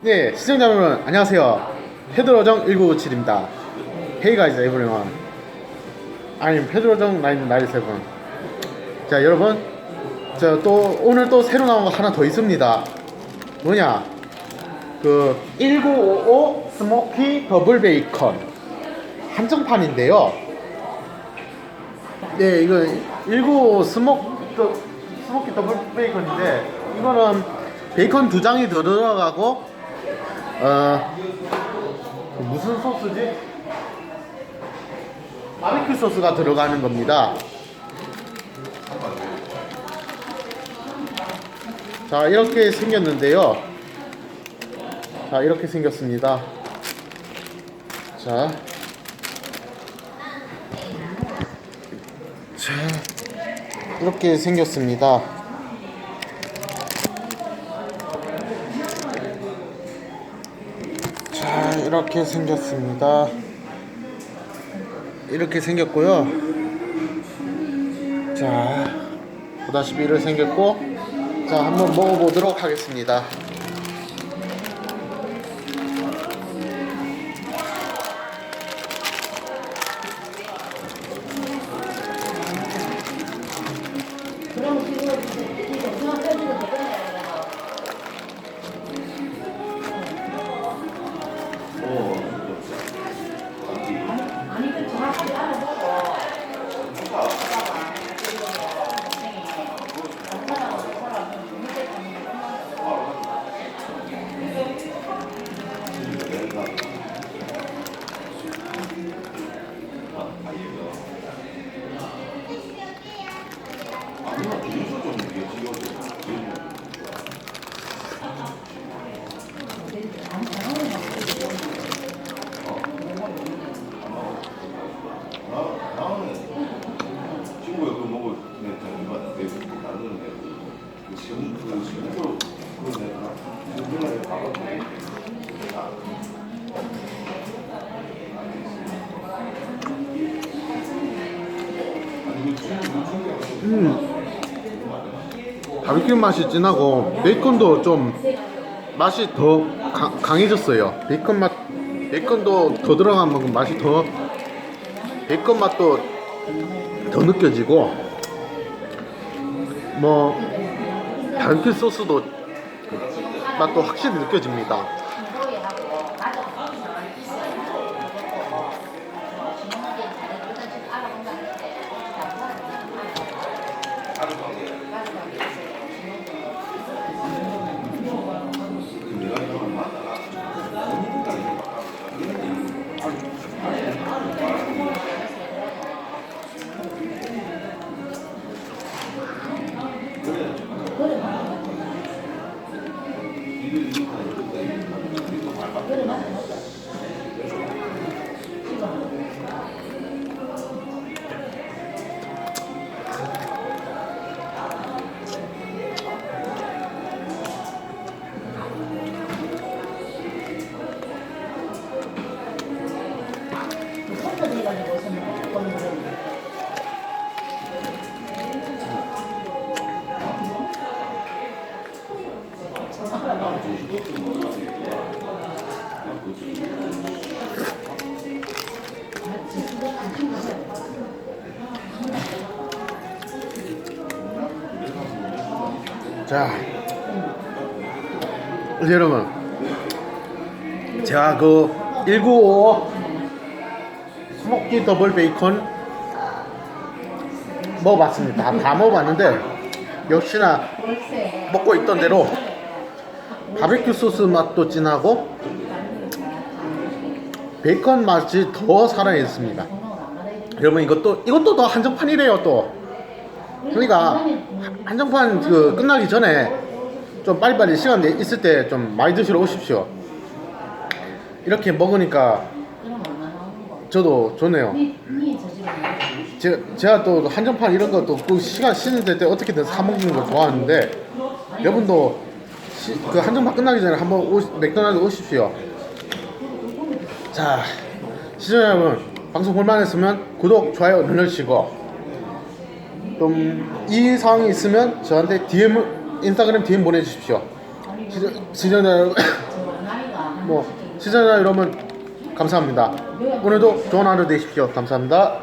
네, 시청자 여러분 안녕하세요. 헤드로정 1957입니다. Hey guys everyone. I'm 헤드로정 997. 자, 여러분. 저 또 오늘 또 새로 나온 거 하나 더 있습니다. 뭐냐? 그 1955 스모키 더블 베이컨 한정판인데요. 네, 이거 195 스모 더, 스모키 더블 베이컨인데 이거는 베이컨 두 장이 더 들어가고 어그 무슨 소스지? 바비큐 소스가 들어가는 겁니다. 자 이렇게 생겼는데요. 자 이렇게 생겼습니다. 자. 자 이렇게 생겼습니다. 자 이렇게 생겼습니다. 이렇게 생겼고요. 자 보다시피 이렇게 생겼고 자 한번 먹어보도록 하겠습니다 음. 바비큐 맛이 진하고 베이컨도 좀 맛이 더 강, 강해졌어요. 베이컨 맛 베이컨도 더 들어간 만큼 맛이 더 베이컨 맛도 더 느껴지고 뭐 바비큐 소스도 맛도 확실히 느껴집니다 내가 자, 여러분, 제가 그 1955 스모키 더블 베이컨 먹어봤습니다. 다, 다 먹어봤는데 역시나 먹고 있던 대로 바베큐 소스 맛도 진하고 베이컨 맛이 더 살아있습니다. 여러분 이것도 이것도 더 한정판이래요 또. 그러니까 한정판 그 끝나기 전에 좀 빨리빨리 시간 내 있을 때 좀 많이 드시러 오십시오. 이렇게 먹으니까 저도 좋네요. 제가, 제가 또 한정판 이런 것도 그 시간 쉬는 때 어떻게든 사 먹는 거 좋아하는데 여러분도 시- 그 한정판 끝나기 전에 한번 오, 맥도날드 오십시오. 자, 시청자 여러분 방송 볼만했으면 구독, 좋아요 눌러주시고 좀 이 상황이 있으면 저한테 DM 인스타그램 DM 보내주십시오. 시청- 시청자 여러분 뭐 시청자 여러분 감사합니다. 오늘도 좋은 하루 되십시오. 감사합니다.